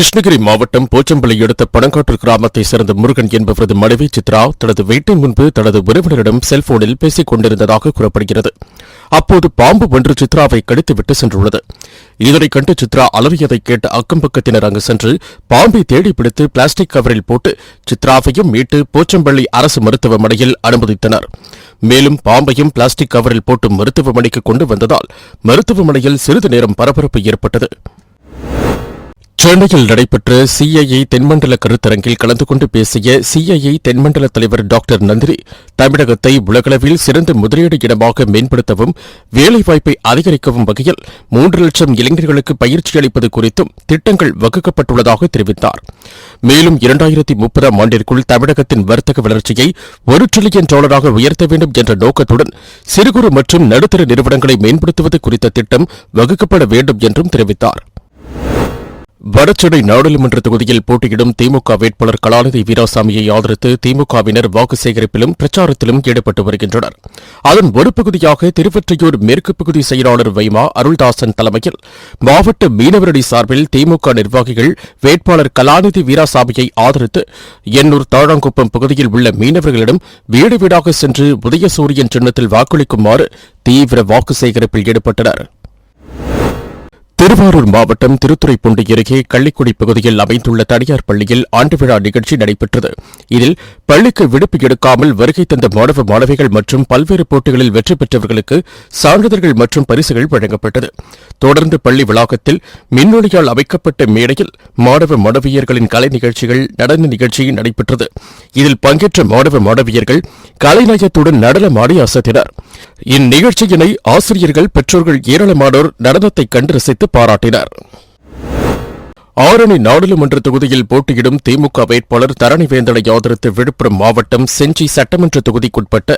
கிருஷ்ணகிரி மாவட்டம் போச்சம்பள்ளி அடுத்த பணங்காட்டூர் கிராமத்தைச் சேர்ந்த முருகன் என்பவரது மனைவி சித்ரா தனது வீட்டின் முன்பு தனது உறவினரிடம் செல்போனில் பேசிக் கொண்டிருந்ததாக கூறப்படுகிறது. அப்போது பாம்பு ஒன்று சித்ராவை கடித்துவிட்டு சென்றுள்ளது. இதனைக் கண்டு சித்ரா அலறியதை கேட்ட அக்கம் பக்கத்தினர் அங்கு சென்று பாம்பை தேடி பிடித்து பிளாஸ்டிக் கவரில் போட்டு சித்ராவையும் மீட்டு போச்சம்பள்ளி அரசு மருத்துவமனையில் அனுமதித்தனர். மேலும் பாம்பையும் பிளாஸ்டிக் கவரில் போட்டு மருத்துவமனைக்கு கொண்டு வந்ததால் மருத்துவமனையில் சிறிது நேரம் பரபரப்பு ஏற்பட்டது. சென்னையில் நடைபெற்ற சிஐஐ தென்மண்டல கருத்தரங்கில் கலந்து கொண்டு பேசிய சிஐஐ தென்மண்டல தலைவர் டாக்டர் நந்தினி தமிழகத்தை உலகளவில் சிறந்த முதலீடு இடமாக மேம்படுத்தவும் வேலைவாய்ப்பை அதிகரிக்கவும் வகையில் மூன்று லட்சம் இளைஞர்களுக்கு பயிற்சி அளிப்பது குறித்தும் திட்டங்கள் வகுக்கப்பட்டுள்ளதாக தெரிவித்தார். மேலும் இரண்டாயிரத்தி முப்பதாம் ஆண்டிற்குள் தமிழகத்தின் வர்த்தக வளர்ச்சியை ஒரு டிரில்லியன் டாலராக உயர்த்த வேண்டும் என்ற நோக்கத்துடன் சிறு குறு மற்றும் நடுத்தர நிறுவனங்களை மேம்படுத்துவது குறித்த திட்டம் வகுக்கப்பட வேண்டும் என்றும் தெரிவித்தார். வடசென்னை நாடாளுமன்ற தொகுதியில் போட்டியிடும் திமுக வேட்பாளர் கலாநிதி வீராசாமியை ஆதரித்து திமுகவினர் வாக்கு சேகரிப்பிலும் பிரச்சாரத்திலும் ஈடுபட்டு வருகின்றனர். அதன் ஒரு பகுதியாக திருவொற்றியூர் மேற்கு பகுதி செயலாளர் வைமா அருள்தாசன் தலைமையில் மாவட்ட மீனவரணி சார்பில் திமுக நிர்வாகிகள் வேட்பாளர் கலாநிதி வீராசாமியை ஆதரித்து எண்ணூர் தாழாங்குப்பம் பகுதியில் உள்ள மீனவர்களிடம் வீடு வீடாக சென்று உதயசூரியன் சின்னத்தில் வாக்களிக்குமாறு தீவிர வாக்கு சேகரிப்பில் ஈடுபட்டனர். திருவாரூர் மாவட்டம் திருத்துறைப்பூண்டி அருகே கள்ளிக்குடி பகுதியில் அமைந்துள்ள தனியார் பள்ளியில் ஆண்டு விழா நிகழ்ச்சி நடைபெற்றது. இதில் பள்ளிக்கு விடுப்பு எடுக்காமல் வருகை தந்த மாணவ மாணவிகள் மற்றும் பல்வேறு போட்டிகளில் வெற்றி பெற்றவர்களுக்கு சான்றிதழ்கள் மற்றும் பரிசுகள் வழங்கப்பட்டது. தொடர்ந்து பள்ளி வளாகத்தில் மின்னொலியால் அமைக்கப்பட்ட மேடையில் மாணவ மாணவியர்களின் கலை நிகழ்ச்சிகள் நடன நிகழ்ச்சி நடைபெற்றது. இதில் பங்கேற்ற மாணவ மாணவியர்கள் கலைநயத்துடன் நடனமாடி அசத்தினர். இந்நிகழ்ச்சியினை ஆசிரியர்கள் பெற்றோர்கள் ஏராளமானோர் நடனத்தை கண்டு ரசித்து பாராட்டினர். ஆரணி நாடாளுமன்ற தொகுதியில் போட்டியிடும் திமுக வேட்பாளர் தரணிவேந்தனை ஆதரித்து விழுப்புரம் மாவட்டம் செஞ்சி சட்டமன்ற தொகுதிக்குட்பட்ட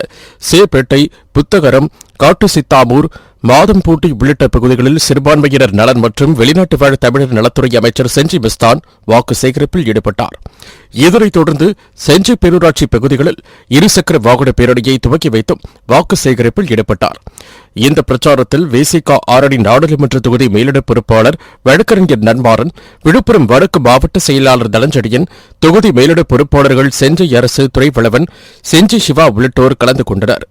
சேப்பேட்டை புத்தகரம் காட்டுசித்தாமூர் மாதம்பூட்டி உள்ளிட்ட பகுதிகளில் சிறுபான்மையினர் நலன் மற்றும் வெளிநாட்டு வாழ் தமிழர் நலத்துறை அமைச்சர் செஞ்சி மிஸ்தான் வாக்கு சேகரிப்பில் ஈடுபட்டார். இதனைத் தொடர்ந்து செஞ்சி பேரூராட்சி பகுதிகளில் இருசக்கர வாகன பேரணியை துவக்கி வைத்தும் வாக்கு சேகரிப்பில் ஈடுபட்டார். இந்த பிரச்சாரத்தில் வேசிகா ஆரணி நாடாளுமன்ற தொகுதி மேலிட பொறுப்பாளர் வழக்கறிஞர் நன்மாறன் விழுப்புரம் வடக்கு மாவட்ட செயலாளர் தனஞ்செழியன் தொகுதி மேலிட பொறுப்பாளர்கள் செஞ்சை அரசு துறைவளவன் செஞ்சி சிவா உள்ளிட்டோர் கலந்து கொண்டனர்.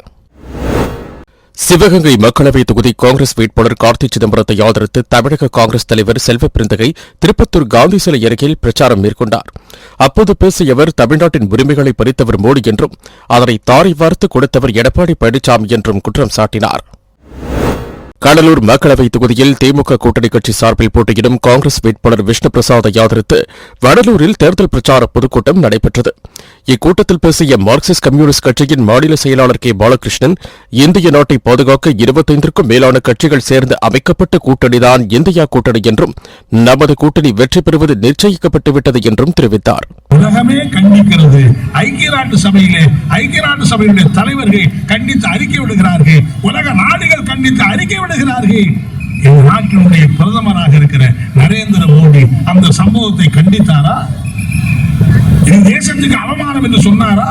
சிவகங்கை மக்களவைத் தொகுதி காங்கிரஸ் வேட்பாளர் கார்த்தி சிதம்பரத்தை ஆதரித்து தமிழக காங்கிரஸ் தலைவர் செல்வ பிருந்தகை திருப்பத்தூர் காந்தி சிலை அருகில் பிரச்சாரம் மேற்கொண்டார். அப்போது பேசிய அவர் தமிழ்நாட்டின் உரிமைகளை பறித்தவர் மோடி என்றும் அதனை தாரை வார்த்து கொடுத்தவர் எடப்பாடி பழனிசாமி என்றும் குற்றம் சாட்டினார். கடலூர் மக்களவைத் தொகுதியில் திமுக கூட்டணி கட்சி சார்பில் போட்டியிடும் காங்கிரஸ் வேட்பாளர் விஷ்ணு பிரசாதை ஆதரித்து வடலூரில் தேர்தல் பிரச்சார பொதுக்கூட்டம் நடைபெற்றது. இக்கூட்டத்தில் பேசிய மார்க்சிஸ்ட் கம்யூனிஸ்ட் கட்சியின் மாநில செயலாளர் கே. பாலகிருஷ்ணன் இந்திய நாட்டை பாதுகாக்க இருபத்தைந்திற்கும் மேலான கட்சிகள் சேர்ந்து அமைக்கப்பட்ட கூட்டணிதான் இந்தியா கூட்டணி என்றும் நமது கூட்டணி வெற்றி பெறுவது நிச்சயிக்கப்பட்டுவிட்டது என்றும் தெரிவித்தார். உலகமே கண்டிக்கிறது. ஐக்கிய நாட்டு சபையிலே ஐக்கிய நாட்டு சபையுடைய தலைவர்கள் கண்டித்து அறிக்கை விடுகிறார்கள். உலக நாடுகள் கண்டித்து அறிக்கை விடுகிறார்கள் இந்த நாட்டினுடைய பிரதமராக இருக்கிற நரேந்திர மோடி அந்த சம்பவத்தை கண்டித்தாரா? இந்த தேசத்துக்கு அவமானம் என்று சொன்னாரா?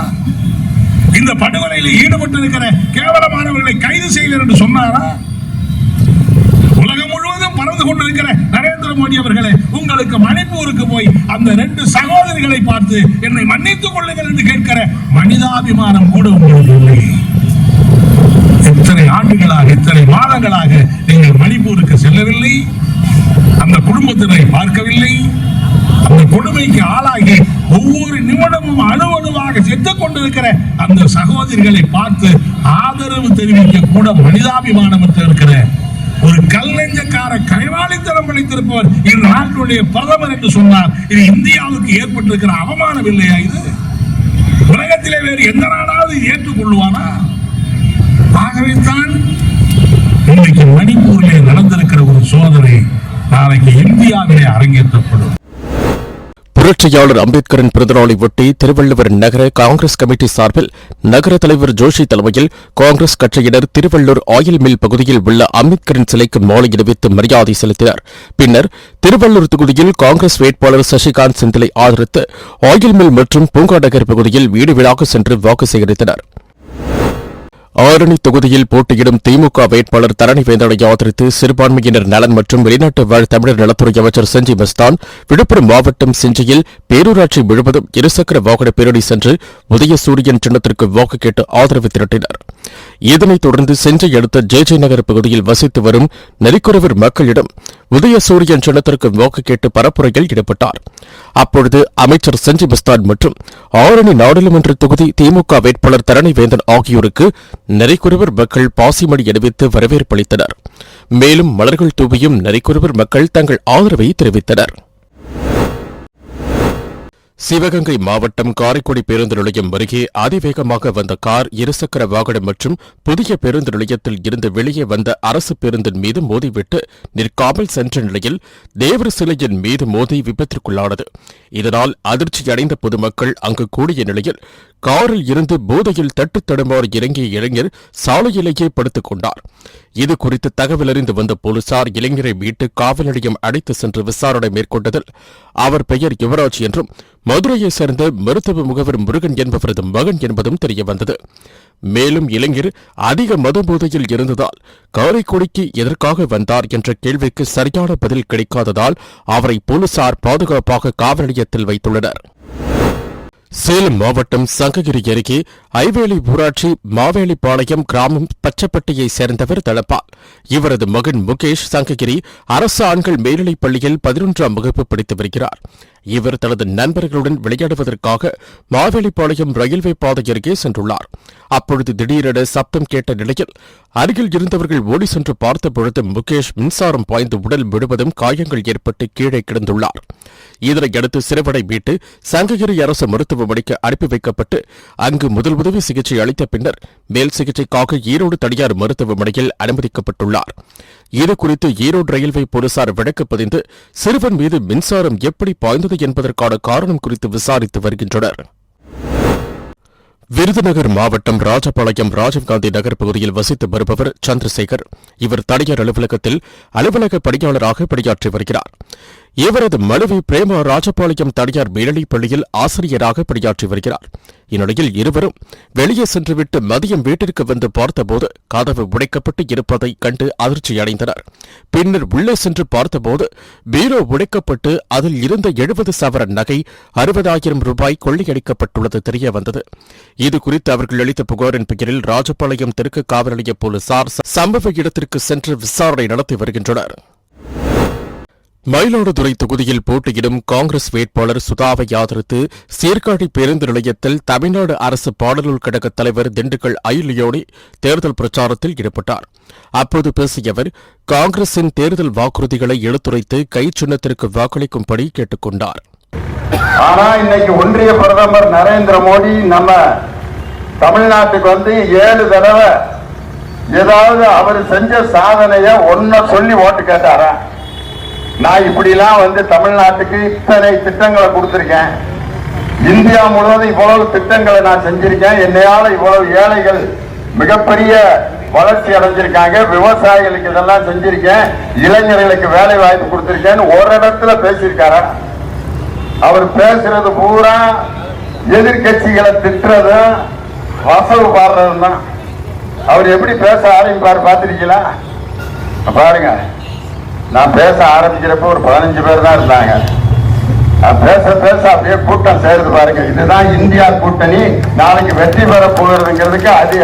இந்த படுகொலையில் ஈடுபட்டிருக்கிற கேவலமானவர்களை கைது செய்கிறார் என்று சொன்னாரா? உலகம் முழுவதும் பறந்து கொண்டிருக்கிற நரேந்திர மோடி அவர்களே உங்களுக்கு மணிப்பூருக்கு போய் அந்த ரெண்டு சகோதரிகளை பார்த்து என்னை மன்னித்துக் கொள்ளுங்கள் என்று கேட்கிற மனிதாபிமானம் கூட உங்களுக்கு இல்லை. இத்தனை ஆண்டுகளாக இத்தனை மாதங்களாக நீங்கள் மணிப்பூருக்கு செல்லவில்லை. அந்த குடும்பத்தினரை பார்க்கவில்லை. அந்த கொடுமைக்கு ஆளாகி ஒவ்வொரு நிமிடமும் அணு அணுவாக கொண்டிருக்கிற அந்த சகோதரிகளை பார்த்து ஆதரவு தெரிவிக்க கூட மனிதாபிமானமற்ற இருக்கிற ஒரு கல்லெஞ்சக்கார கைவாளித்தனம் படைத்திருப்பவர் இரு நாட்டினுடைய பிரதமர் என்று சொன்னார். இது இந்தியாவுக்கு ஏற்பட்டிருக்கிற அவமானம் இல்லையா இது? உலகத்திலே வேறு எந்த நாடாவது ஏற்றுக்கொள்வானா ஆகவே தான் இன்றைக்கு மணிப்பூரிலே நடந்திருக்கிற ஒரு சோதனை நாளைக்கு இந்தியாவிலே அரங்கேற்றப்படும். புரட்சியாளர் அம்பேத்கரின் பிறந்தநாளை ஒட்டி திருவள்ளுவர் நகர காங்கிரஸ் கமிட்டி சார்பில் நகர தலைவர் ஜோஷி தலைமையில் காங்கிரஸ் கட்சியினர் திருவள்ளூர் ஆயில் மில் பகுதியில் உள்ள அம்பேத்கரின் சிலைக்கு மாலை அணிவித்து மரியாதை செலுத்தினர். பின்னர் திருவள்ளூர் தொகுதியில் காங்கிரஸ் வேட்பாளர் சசிகாந்த் செந்திலை ஆதரித்து ஆயில் மில் மற்றும் பூங்கா நகர் பகுதியில் வீடு வீடாக சென்று வாக்கு சேகரித்தனா் ஆரணி தொகுதியில் போட்டியிடும் திமுக வேட்பாளர் தரணி வேந்தனை ஆதரித்து சிறுபான்மையினர் நலன் மற்றும் வெளிநாட்டு வாழ் தமிழர் நலத்துறை அமைச்சர் செஞ்சி மஸ்தான் விழுப்புரம் மாவட்டம் செஞ்சியில் பேரூராட்சி முழுவதும் இருசக்கர வாகன பேரணி சென்று உதயசூரியன் சின்னத்திற்கு வாக்கு கேட்டு ஆதரவு திரட்டினர். இதனைத் தொடர்ந்து சென்னை அடுத்த ஜே ஜே நகர் பகுதியில் வசித்து வரும் நெறிக்குறவர் மக்களிடம் உதயசூரியன் சின்னத்திற்கு வாக்கு கேட்டு பரப்புரையில் ஈடுபட்டார். அப்பொழுது அமைச்சர் செஞ்சி மஸ்தான் மற்றும் ஆரணி நாடாளுமன்ற தொகுதி திமுக வேட்பாளர் தரணிவேந்தன் ஆகியோருக்கு நெறிக்குறவர் மக்கள் பாசிமணி அணிவித்து வரவேற்பளித்தனர் மேலும் மலர்கள் தூவியும் நெறிக்குறவர் மக்கள் தங்கள் ஆதரவை தெரிவித்தனர். சிவகங்கை மாவட்டம் காரைக்குடி பேருந்து நிலையம் அருகே அதிவேகமாக வந்த கார் இருசக்கர வாகனம் மற்றும் புதிய பேருந்து நிலையத்தில் இருந்து வெளியே வந்த அரசு பேருந்தின் மீது மோதிவிட்டு நிற்காமல் சென்ற நிலையில் தேவர் சிலையின் மீது மோதி விபத்திற்குள்ளானது. இதனால் அதிர்ச்சியடைந்த பொதுமக்கள் அங்கு கூடிய நிலையில் காரில் இருந்து போதையில் தட்டு தடுமாறு இறங்கிய இளைஞர் சாலையிலேயே படுத்துக் கொண்டார். இது குறித்து தகவல் அறிந்து வந்த போலீசார் இளைஞரை மீட்டு காவல் நிலையம் அழைத்து சென்று விசாரணை மேற்கொண்டதில் அவர் பெயர் யுவராஜ் என்றும் மதுரையை சேர்ந்த மருத்துவ முகவர் முருகன் என்பவரது மகன் என்பதும் தெரியவந்தது மேலும் இளைஞர் அதிக மது போதையில் இருந்ததால் காரைக்குடிக்கு எதற்காக வந்தார் என்ற கேள்விக்கு சரியான பதில் கிடைக்காததால் அவரை போலீசார் பாதுகாப்பாக காவல் நிலையத்தில் வைத்துள்ளனர். சேலம் மாவட்டம் சங்ககிரி அருகே ஐவேலி ஊராட்சி மாவேலிப்பாளையம் கிராமம் பச்சப்பட்டியை சேர்ந்தவர் தளப்பால் இவரது மகன் முகேஷ் சங்ககிரி அரசு ஆண்கள் மேல்நிலைப் பள்ளியில் பதினொன்றாம் வகுப்பு படித்து வருகிறார். இவர் தனது நண்பர்களுடன் விளையாடுவதற்காக மாவேலிப்பாளையம் ரயில்வே பாதை அருகே சென்றுள்ளார். அப்பொழுது திடீரென சப்தம் கேட்ட நிலையில் அருகில் இருந்தவர்கள் ஓடி சென்று பார்த்தபொழுது முகேஷ் மின்சாரம் பாய்ந்து உடல் விடுவதும் காயங்கள் ஏற்பட்டு கீழே கிடந்துள்ளார். இதனையடுத்து சிறுவனை மீட்டு சங்ககிரி அரசு மருத்துவமனைக்கு அனுப்பி வைக்கப்பட்டு அங்கு முதல் உதவி சிகிச்சை அளித்த பின்னர் மேல் சிகிச்சைக்காக ஈரோடு தனியார் மருத்துவமனையில் அனுமதிக்கப்பட்டுள்ளார். இதுகுறித்து ஈரோடு ரயில்வே போலீசார் வழக்கு பதிந்து சிறுவன் மீது மின்சாரம் எப்படி பாய்ந்தது என்பதற்கான காரணம் குறித்து விசாரித்து வருகின்றனர். விருதுநகர் மாவட்டம் ராஜபாளையம் ராஜீவ்காந்தி நகர் பகுதியில் வசித்து வருபவர் சந்திரசேகர். இவர் தனியார் அலுவலகத்தில் அலுவலக பணியாளராக பணியாற்றி வருகிறார். இவரது மனைவி பிரேமா ராஜபாளையம் தனியார் மேல்நிலைப் பள்ளியில் ஆசிரியராக பணியாற்றி வருகிறார். இந்நிலையில் இருவரும் வெளியே சென்றுவிட்டு மதியம் வீட்டிற்கு வந்து பார்த்தபோது கதவு உடைக்கப்பட்டு இருப்பதை கண்டு அதிர்ச்சியடைந்தனர். பின்னர் உள்ளே சென்று பார்த்தபோது பீரோ உடைக்கப்பட்டு அதில் இருந்த எழுபது சவர நகை அறுபதாயிரம் ரூபாய் கொள்ளையடிக்கப்பட்டுள்ளது தெரிய வந்தது இதுகுறித்து அவர்கள் அளித்த புகாரின் பெயரில் ராஜபாளையம் தெற்கு காவல் நிலைய போலீசார் சம்பவ இடத்திற்கு சென்று விசாரணை நடத்தி வருகின்றனர். மயிலாடுதுறை தொகுதியில் போட்டியிடும் காங்கிரஸ் வேட்பாளர் சுதாவை ஆதரித்து சீர்காழி பேருந்து நிலையத்தில் தமிழ்நாடு அரசு பாடநூல் கழக தலைவர் திண்டுக்கல் ஐலியோனி தேர்தல் பிரச்சாரத்தில் ஈடுபட்டார். அப்போது பேசிய அவர் காங்கிரசின் தேர்தல் வாக்குறுதிகளை எடுத்துரைத்து கை சின்னத்திற்கு வாக்களிக்கும்படி கேட்டுக் கொண்டார் ஆனா இன்னைக்கு ஒன்றிய பிரதமர் நரேந்திர மோடி நம்ம தமிழ்நாட்டுக்கு வந்து ஏழு தடவை ஏதாவது அவர் செஞ்ச சாதனைய ஒன்ன சொல்லி ஓட்டு கேட்டாரா? நான் இப்படிலாம் வந்து தமிழ்நாட்டுக்கு இத்தனை திட்டங்களை கொடுத்திருக்கேன். இந்தியா முழுவதும் இவ்வளவு திட்டங்களை நான் செஞ்சிருக்கேன். என்னையால இவ்வளவு ஏழைகள் மிகப்பெரிய வளர்ச்சி அடைஞ்சிருக்காங்க. விவசாயிகளுக்கு இதெல்லாம் செஞ்சிருக்கேன். இளைஞர்களுக்கு வேலை வாய்ப்பு கொடுத்திருக்கேன்னு ஒரு இடத்துல பேசியிருக்காரா? அவர் பேசுறது பூரா எதிர்கட்சிகளை திட்டுறதும் வசவு பாடுறதும் தான் அவர் எப்படி பேச ஆரம்பிப்பார் பார்த்திருக்கீங்களா பாருங்க. நான் பேச ஆரம்பிக்கிறப்ப ஒரு பதினஞ்சு பேர் தான் இருந்தாங்க. பேச பேச அப்படியே கூட்டம் சேருது பாருங்க. இதுதான் இந்தியா கூட்டணி. நாளைக்கு வெற்றி பெற போகிறதுங்கிறதுக்கு அது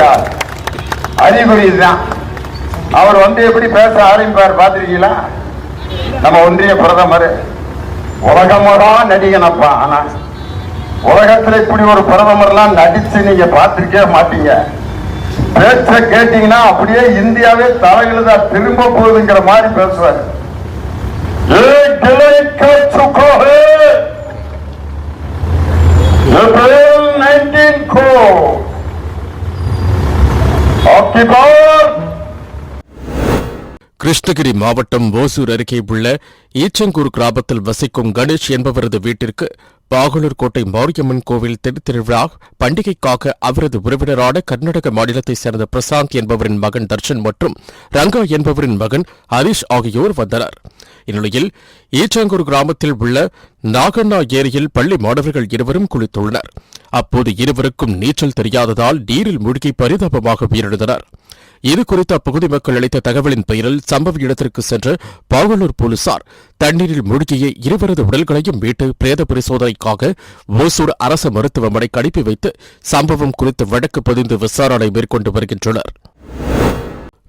அறிகுறி இதுதான். அவர் வந்து எப்படி பேச ஆரம்பிப்பார் பார்த்துருக்கீங்களா? நம்ம ஒன்றிய பிரதமர். உலகமடா நடிகனப்பா. ஆனா உலகத்துல இப்படி ஒரு பிரதமர்லாம் நடிச்சு நீங்க பார்த்துருக்கவே மாட்டீங்க. பேச்ச கேட்டீங்கன்னா அப்படியே இந்தியாவே தலைகளுதான் திரும்ப போகுதுங்கிற மாதிரி பேசுவார். एक गिले का चुका है अप्रैल 19 को आपकी बात கிருஷ்ணகிரி மாவட்டம் ஓசூர் அருகே உள்ள ஈச்சங்கூர் கிராமத்தில் வசிக்கும் கணேஷ் என்பவரது வீட்டிற்கு பாகலூர் கோட்டை மாரியம்மன் கோவில் திருத்திருவிழா பண்டிகைக்காக அவரது உறவினரான கர்நாடக மாநிலத்தைச் சேர்ந்த பிரசாந்த் என்பவரின் மகன் தர்ஷன் மற்றும் ரங்கா என்பவரின் மகன் ஹரிஷ் ஆகியோர் வந்தனர். இந்நிலையில் ஈச்சங்கூர் கிராமத்தில் உள்ள நாகண்ணா ஏரியில் பள்ளி மாணவர்கள் இருவரும் குளித்துள்ளனர். அப்போது இருவருக்கும் நீச்சல் தெரியாததால் நீரில் மூழ்கி பரிதாபமாக உயிரிழந்தனர். இது குறித்து அப்பகுதி மக்கள் அளித்த தகவலின் பெயரில் சம்பவ இடத்திற்கு சென்ற பாகலூர் போலீசார் தண்ணீரில் மூழ்கிய இருவரது உடல்களையும் மீட்டு பிரேத பரிசோதனைக்காக ஓசூர் அரசு மருத்துவமனைக்கு அனுப்பி வைத்து சம்பவம் குறித்து வழக்கு பதிந்து விசாரணை மேற்கொண்டு வருகின்றனர்.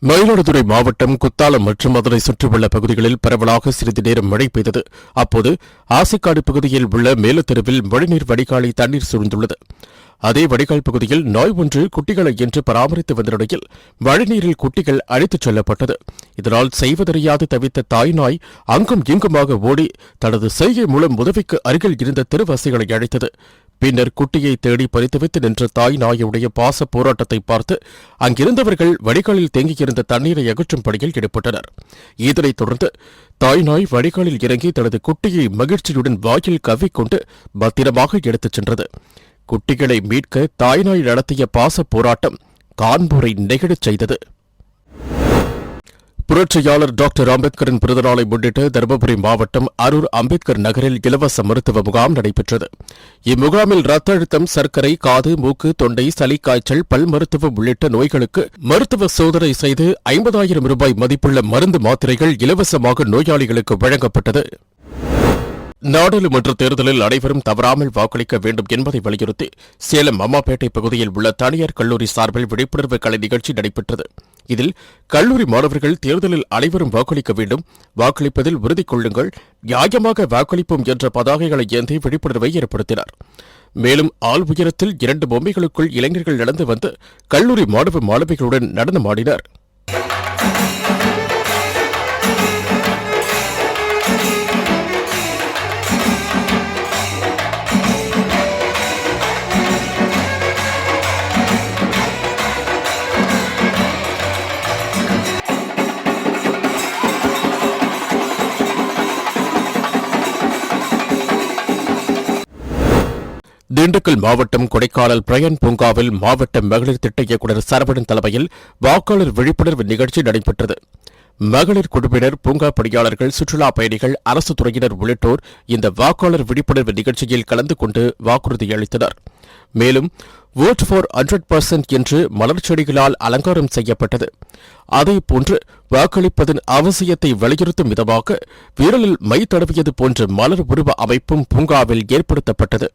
மயிலாடுதுறை மாவட்டம் குத்தாலம் மற்றும் அதனை சுற்றியுள்ள பகுதிகளில் பரவலாக சிறிது நேரம் மழை பெய்தது. அப்போது ஆசிக்காடு பகுதியில் உள்ள மேலத்தெருவில் மழைநீர் வடிகாலை தண்ணீர் சூழ்ந்துள்ளது அதே வடிகால் பகுதியில் நாய் ஒன்று குட்டிகளை என்று பராமரித்து வந்த நிலையில் மழைநீரில் குட்டிகள் அழைத்துச் செல்லப்பட்டது. இதனால் செய்வதறியாது தவித்த தாய் நாய் அங்கும் இங்குமாக ஓடி தனது செய்கை மூலம் உதவிக்கு அருகில் இருந்த தெருவாசிகளை அழைத்தது. பின்னர் குட்டியை தேடி பறித்துவித்து நின்ற தாய் நாயுடைய பாச போராட்டத்தை பார்த்து அங்கிருந்தவர்கள் வடிகாலில் தேங்கியிருந்த தண்ணீரை அகற்றும் பணியில் ஈடுபட்டனர். இதனைத் தொடர்ந்து தாய் நாய் வடிகாலில் இறங்கி தனது குட்டியை மகிழ்ச்சியுடன் வாயில் கவ்விக்கொண்டு பத்திரமாக எடுத்துச் சென்றது. குட்டிகளை மீட்க தாய்நாய் நடத்திய பாச போராட்டம் கான்பூரை நெகிழச் செய்தது. புரட்சியாளர் டாக்டர் அம்பேத்கரின் பிறந்தநாளை முன்னிட்டு தருமபுரி மாவட்டம் அரூர் அம்பேத்கர் நகரில் இலவச மருத்துவ முகாம் நடைபெற்றது. இம்முகாமில் ரத்த அழுத்தம் சர்க்கரை காது மூக்கு தொண்டை சளி காய்ச்சல் பல் மருத்துவம் உள்ளிட்ட நோய்களுக்கு மருத்துவ சோதனை செய்து ஐம்பதாயிரம் ரூபாய் மதிப்புள்ள மருந்து மாத்திரைகள் இலவசமாக நோயாளிகளுக்கு வழங்கப்பட்டது. நாடாளுமன்ற தேர்தலில் அனைவரும் தவறாமல் வாக்களிக்க வேண்டும் என்பதை வலியுறுத்தி சேலம் அம்மாப்பேட்டை பகுதியில் உள்ள தனியார் கல்லூரி சார்பில் விழிப்புணர்வு கலை நிகழ்ச்சி நடைபெற்றது. இதில் கல்லூரி மாணவர்கள் தேர்தலில் அனைவரும் வாக்களிக்க வேண்டும். வாக்களிப்பதில் உறுதி கொள்ளுங்கள். நியாயமாக வாக்களிப்போம் என்ற பதாகைகளை ஏந்தி விழிப்புணர்வை ஏற்படுத்தினார். மேலும் ஆள் உயரத்தில் இரண்டு பொம்மைகளுக்குள் இளைஞர்கள் நடந்து வந்து கல்லூரி மாணவ மாணவிகளுடன் நடனமாடினர். திண்டுக்கல் மாவட்டம் கொடைக்கானல் பிரயன் பூங்காவில் மாவட்ட மகளிர் திட்ட இயக்குநர் சரவணன் தலைமையில் வாக்காளர் விழிப்புணர்வு நிகழ்ச்சி நடைபெற்றது. மகளிர் குழுவினர் பூங்கா பணியாளர்கள் சுற்றுலா பயணிகள் அரசு துறையினர் உள்ளிட்டோர் இந்த வாக்காளர் விழிப்புணர்வு நிகழ்ச்சியில் கலந்து கொண்டு வாக்குறுதி அளித்தனர். மேலும் vote ஃபார் ஹண்ட்ரட் பர்சன்ட் என்று மலர் செடிகளால் அலங்காரம் செய்யப்பட்டது. அதேபோன்று வாக்களிப்பதன் அவசியத்தை வலியுறுத்தும் விதமாக விரலில் மை தடவியது போன்ற மலர் உருவ அமைப்பும் பூங்காவில் ஏற்படுத்தப்பட்டது.